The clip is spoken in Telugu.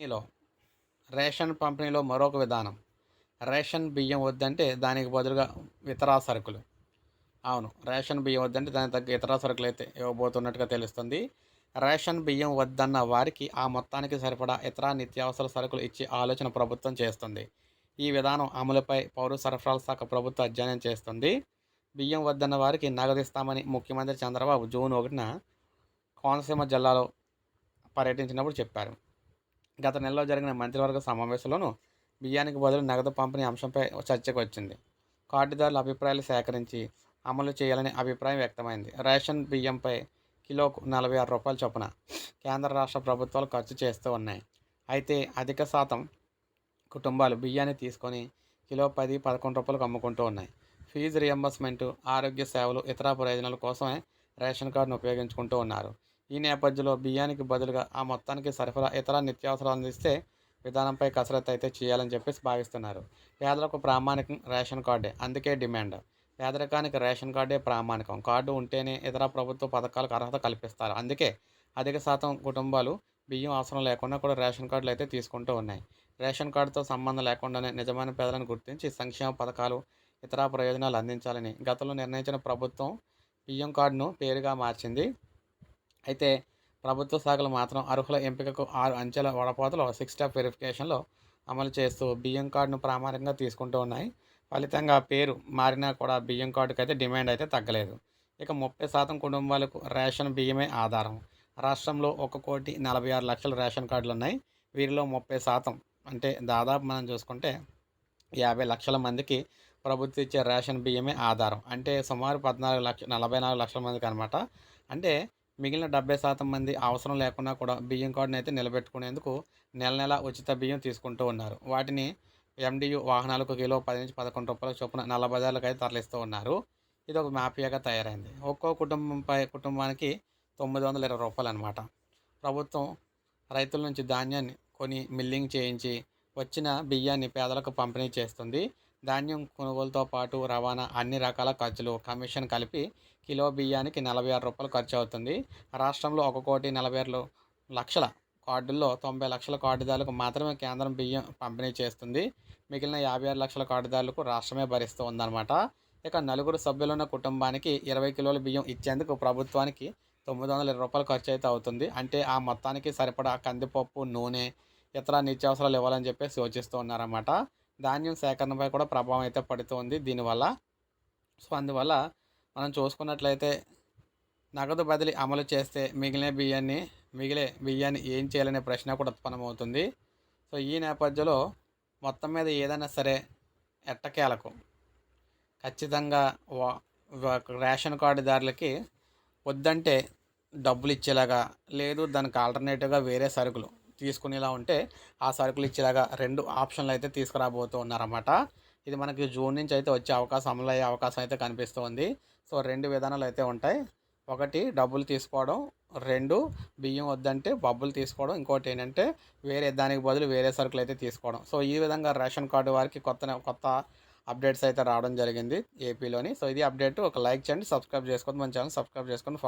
పంపిణీలో రేషన్ పంపిణీలో మరొక విధానం. రేషన్ బియ్యం వద్దంటే దానికి బదులుగా ఇతర సరుకులు. అవును రేషన్ బియ్యం వద్దంటే దానికి తగ్గ ఇతర సరుకులు అయితే ఇవ్వబోతున్నట్టుగా తెలుస్తుంది. రేషన్ బియ్యం వద్దన్న వారికి ఆ మొత్తానికి సరిపడా ఇతర నిత్యావసర సరుకులు ఇచ్చే ఆలోచన ప్రభుత్వం చేస్తుంది. ఈ విధానం అమలుపై పౌర సరఫరాల శాఖ ప్రభుత్వం అధ్యయనం చేస్తుంది. బియ్యం వద్దన్న వారికి నగదిస్తామని ముఖ్యమంత్రి చంద్రబాబు జూన్ ఒకటిన కోనసీమ జిల్లాలో పర్యటించినప్పుడు చెప్పారు. గత నెలలో జరిగిన మంత్రివర్గ సమావేశంలోనూ బియ్యానికి బదులు నగదు పంపిణీ అంశంపై చర్చకు వచ్చింది. కార్డుదారుల అభిప్రాయాలు సేకరించి అమలు చేయాలని అభిప్రాయం వ్యక్తమైంది. రేషన్ బియ్యంపై కిలోకు నలభై ఆరు రూపాయల చొప్పున కేంద్ర రాష్ట్ర ప్రభుత్వాలు ఖర్చు చేస్తూ ఉన్నాయి. అయితే అధిక శాతం కుటుంబాలు బియ్యాన్ని తీసుకొని కిలో పది పదకొండు రూపాయలకు అమ్ముకుంటూ ఉన్నాయి. ఫీజు రియంబర్స్మెంట్ ఆరోగ్య సేవలు ఇతర ప్రయోజనాల కోసమే రేషన్ కార్డును ఉపయోగించుకుంటూ ఉన్నారు. ఈ నేపథ్యంలో బియ్యానికి బదులుగా ఆ మొత్తానికి సరఫరా ఇతర నిత్యావసరాలు అందిస్తే విధానంపై కసరత్తు అయితే చేయాలని చెప్పేసి భావిస్తున్నారు. పేదలకు ప్రామాణికం రేషన్ కార్డే అందుకే డిమాండ్. పేదరికానికి రేషన్ కార్డే ప్రామాణికం. కార్డు ఉంటేనే ఇతర ప్రభుత్వ పథకాలకు అర్హత కల్పిస్తారు. అందుకే అధిక శాతం కుటుంబాలు బియ్యం అవసరం లేకుండా కూడా రేషన్ కార్డులు అయితే తీసుకుంటూ ఉన్నాయి. రేషన్ కార్డుతో సంబంధం లేకుండానే నిజమైన పేదలను గుర్తించి సంక్షేమ పథకాలు ఇతర ప్రయోజనాలు అందించాలని గతంలో నిర్ణయించిన ప్రభుత్వం బియ్యం కార్డును పేరుగా మార్చింది. అయితే ప్రభుత్వ శాఖలు మాత్రం అర్హుల ఎంపికకు ఆరు అంచెల వడపోతలో సిక్స్ స్టెప్ వెరిఫికేషన్లో అమలు చేస్తూ బియ్యం కార్డును ప్రామాణికంగా తీసుకుంటూ ఉన్నాయి. ఫలితంగా పేరు మారినా కూడా బియ్యం కార్డుకి అయితే డిమాండ్ అయితే తగ్గలేదు. ఇక ముప్పై శాతం కుటుంబాలకు రేషన్ బియ్యమే ఆధారం. రాష్ట్రంలో ఒక కోటి నలభై ఆరు లక్షల రేషన్ కార్డులు ఉన్నాయి వీరిలో ముప్పై శాతం అంటే దాదాపు మనం చూసుకుంటే యాభై లక్షల మందికి ప్రభుత్వం ఇచ్చే రేషన్ బియ్యమే ఆధారం. అంటే సుమారు పద్నాలుగు లక్ష నలభై నాలుగు లక్షల మందికి అనమాట అంటే మిగిలిన డెబ్బై శాతం మంది అవసరం లేకుండా కూడా బియ్యం కార్డును అయితే నిలబెట్టుకునేందుకు నెల నెల ఉచిత బియ్యం తీసుకుంటూ ఉన్నారు. వాటిని ఎండియు వాహనాలకు కిలో పది నుంచి పదకొండు రూపాయల చొప్పున నల్ల బజార్లకు అయితే తరలిస్తూ ఉన్నారు. ఇది ఒక మాఫియాగా తయారైంది. ఒక్కో కుటుంబంపై కుటుంబానికి తొమ్మిది వందల ఇరవై రూపాయలు అనమాట ప్రభుత్వం రైతుల నుంచి ధాన్యాన్ని కొని మిల్లింగ్ చేయించి వచ్చిన బియ్యాన్ని పేదలకు పంపిణీ చేస్తుంది. ధాన్యం కొనుగోలుతో పాటు రవాణా అన్ని రకాల ఖర్చులు కమిషన్ కలిపి కిలో బియ్యానికి నలభై ఆరు రూపాయలు ఖర్చు అవుతుంది. రాష్ట్రంలో ఒక కోటి నలభై ఆరు లక్షల కార్డుల్లో తొంభై లక్షల కార్డుదారులకు మాత్రమే కేంద్రం బియ్యం పంపిణీ చేస్తుంది. మిగిలిన యాభై ఆరు లక్షల కార్డుదారులకు రాష్ట్రమే భరిస్తూ ఉందన్నమాట. ఇక నలుగురు సభ్యులున్న కుటుంబానికి ఇరవై కిలోల బియ్యం ఇచ్చేందుకు ప్రభుత్వానికి తొమ్మిది వందల ఇరవై రూపాయలు ఖర్చు అయితే అవుతుంది. అంటే ఆ మొత్తానికి సరిపడా కందిపప్పు నూనె ఇతర నిత్యావసరాలు ఇవ్వాలని చెప్పేసి యోచిస్తూ ఉన్నారన్నమాట. ధాన్యం సేకరణపై కూడా ప్రభావం అయితే పడుతుంది దీనివల్ల. సో అందువల్ల మనం చూసుకున్నట్లయితే నగదు బదిలీ అమలు చేస్తే మిగిలిన బియ్యాన్ని మిగిలే బియ్యాన్ని ఏం చేయాలనే ప్రశ్న కూడా ఉత్పన్నమవుతుంది. సో ఈ నేపథ్యంలో మొత్తం మీద ఏదైనా సరే ఎట్టకేలకు ఖచ్చితంగా రేషన్ కార్డుదారులకి వద్దంటే డబ్బులు ఇచ్చేలాగా లేదు దానికి ఆల్టర్నేటివ్గా వేరే సరుకులు తీసుకునేలా ఉంటే ఆ సరుకులు ఇచ్చేలాగా రెండు ఆప్షన్లు అయితే తీసుకురాబోతూ ఉన్నారన్నమాట ఇది మనకి జూన్ నుంచి అయితే వచ్చే అవకాశం అమలు అయ్యే అవకాశం అయితే కనిపిస్తుంది. సో రెండు విధానాలు అయితే ఉంటాయి. ఒకటి డబ్బులు తీసుకోవడం రెండు బియ్యం వద్దంటే బబ్బులు తీసుకోవడం ఇంకోటి ఏంటంటే వేరే దానికి బదులు వేరే సరుకులు అయితే తీసుకోవడం. సో ఈ విధంగా రేషన్ కార్డు వారికి కొత్త కొత్త అప్డేట్స్ అయితే రావడం జరిగింది ఏపీలోని సో ఇది అప్డేట్. ఒక లైక్ చేయండి సబ్స్క్రైబ్ చేసుకోండి మన ఛానల్ సబ్స్క్రైబ్ చేసుకొని